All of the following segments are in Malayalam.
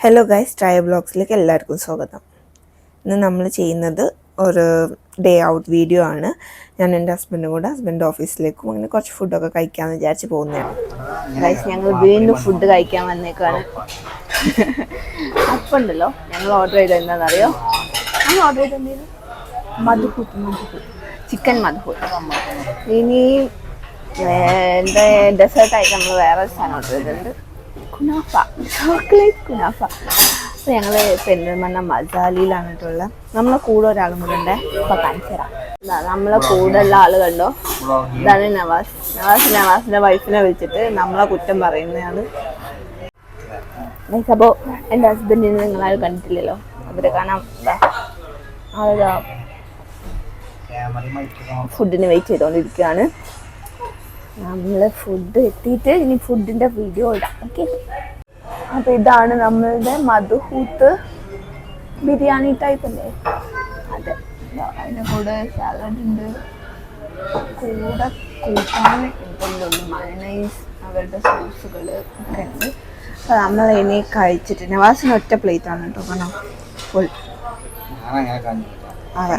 ഹലോ ഗൈസ് ട്രൈ ബ്ലോഗ്സിലേക്ക് എല്ലാവർക്കും സ്വാഗതം. ഇന്ന് നമ്മൾ ചെയ്യുന്നത് ഒരു ഡേ ഔട്ട് വീഡിയോ ആണ്. ഞാൻ എന്റെ ഹസ്ബൻഡും കൂടെ ഹസ്ബൻഡ് ഓഫീസിലേക്കും അങ്ങനെ കുറച്ച് ഫുഡൊക്കെ കഴിക്കാമെന്ന് വിചാരിച്ച് പോകുന്നതാണ്. ഗൈസ് ഞങ്ങൾ വീണ്ടും ഫുഡ് കഴിക്കാൻ വന്നേക്കാണ് അപ്പം ഉണ്ടല്ലോ ഞങ്ങൾ ഓർഡർ ചെയ്തത് എന്താണെന്നറിയോ? ഞങ്ങൾ ഓർഡർ ചെയ്തത് എന്തേലും മധുഹൂത്ത് മധുഹൂത്ത് ചിക്കൻ മധുഹൂത്ത് ഇനി എന്റെ ഡെസേർട്ടായിട്ട് നമ്മൾ വേറെ സാധനം ഓർഡർ ചെയ്തിട്ടുണ്ട്. കുനാഫ ചോക്ലേറ്റ് കുനാഫ അപ്പോൾ ഞങ്ങൾ പെരിന്തൽമണ്ണ മസാലയിലാണ് കേട്ടുള്ളത് നമ്മളെ കൂടെ ഒരാളും കൂടെ ഉണ്ട്. അപ്പോൾ കാണിച്ചു തരാം നമ്മളെ കൂടെ ഉള്ള ആൾ കണ്ടോ? ഇതാണ് നവാസ്. നവാസ് നവാസിന്റെ വൈഫിനെ വിളിച്ചിട്ട് നമ്മളെ കുറ്റം പറയുന്നതാണ്. അപ്പോൾ എന്റെ ഹസ്ബൻഡിനെ നിങ്ങളാരും കണ്ടിട്ടില്ലല്ലോ. അവരെ കാണാം. ആളിതാ. ഫുഡിന് വെയിറ്റ് ചെയ്തുകൊണ്ടിരിക്കുകയാണ് നമ്മൾ ഫുഡ് എത്തിയിട്ട് ഇനി ഫുഡിന്റെ വീഡിയോ ഇടാം ഓക്കെ അപ്പോൾ ഇതാണ് നമ്മളുടെ മധുഹൂത്ത് ബിരിയാണി ടൈപ്പ് അല്ലേ? അതെ. അതിന്റെ കൂടെ സാലഡ് ഉണ്ട്. കൂടെ കൂട്ടാൻ ഉണ്ടല്ലോ മയണൈസ് അവരുടെ സോസുകൾ ഒക്കെ ഉണ്ട്. അപ്പോൾ നമ്മൾ ഇനി കഴിച്ചിട്ട് നവാസിന് ഒറ്റ പ്ലേറ്റ് ആണ് കേട്ടോ കാരണം ഫുൾ അതെ.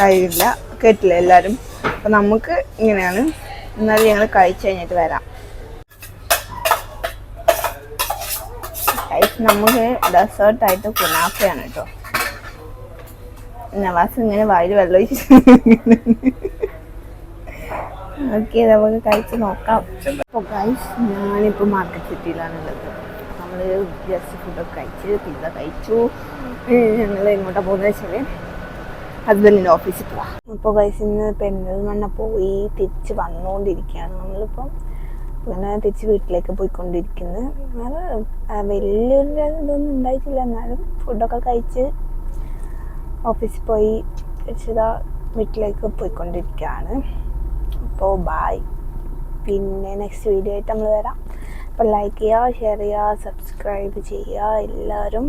കഴിയില്ല. കേട്ടില്ല എല്ലാവരും അപ്പം നമുക്ക് ഇങ്ങനെയാണ് എന്നാലും ഞങ്ങൾ കഴിച്ചു കഴിഞ്ഞിട്ട് വരാം. കഴിച്ച് നമുക്ക് ഡെസേർട്ടായിട്ട് കുനാഫയാണ് കേട്ടോ നവാസ് ഇങ്ങനെ വായിൽ വെള്ളം ഒഴിച്ച് ഓക്കെ നമുക്ക് കഴിച്ച് നോക്കാം. അപ്പോൾ ഗൈസ് ഞാനിപ്പോൾ മാർക്കറ്റ് സിറ്റിയിലാണുള്ളത് നമ്മൾ ജസ്റ്റ് ഫുഡൊക്കെ കഴിച്ച് പിസ്സ കഴിച്ചു. ഞങ്ങൾ എങ്ങോട്ടാണ് പോകുന്നത് വെച്ചാൽ ഹസ്ബൻഡിന്റെ ഓഫീസിൽ പോവാം. അപ്പോൾ ഗൈസ് ഇന്ന് പെരിന്തൽമണ്ണ പോയി തിരിച്ച് വന്നുകൊണ്ടിരിക്കുകയാണ് നമ്മളിപ്പം. പിന്നെ തിരിച്ച് വീട്ടിലേക്ക് പോയിക്കൊണ്ടിരിക്കുന്നത് അത് വലിയൊരു ഇതൊന്നും ഉണ്ടായിട്ടില്ല. എന്നാലും ഫുഡൊക്കെ കഴിച്ച് ഓഫീസിൽ പോയി തിരിച്ചതാ വീട്ടിലേക്ക് പോയിക്കൊണ്ടിരിക്കുകയാണ്. അപ്പോൾ ബായ് പിന്നെ നെക്സ്റ്റ് വീഡിയോ ആയിട്ട് നമ്മൾ വരാം. അപ്പോൾ ലൈക്ക് ചെയ്യുക ഷെയർ ചെയ്യുക സബ്സ്ക്രൈബ് ചെയ്യുക എല്ലാവരും.